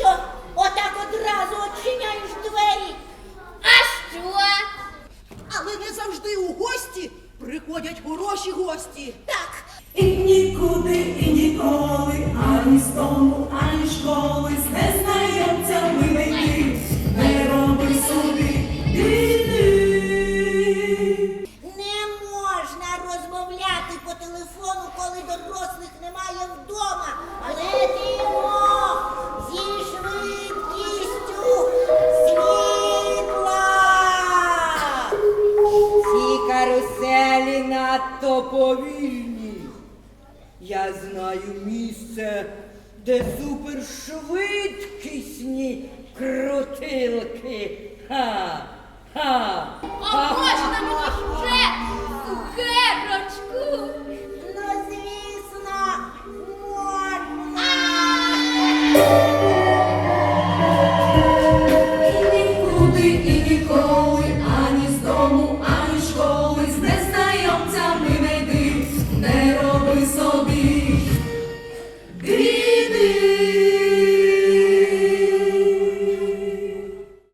що отак одразу очиняєш двері. А що? Але не завжди у гості приходять хороші гості. Так. І нікуди, і ніколи, ані з дому, ані школи, з незнайомцями не йди, не роби собі біди. Не можна розмовляти по телефону, коли дорослих немає вдома. Надто повільні. Я знаю місце, де супершвидкісні крутилки. Ха! Ха! А можна мені ще цукерочку? Ну, звісно, можна.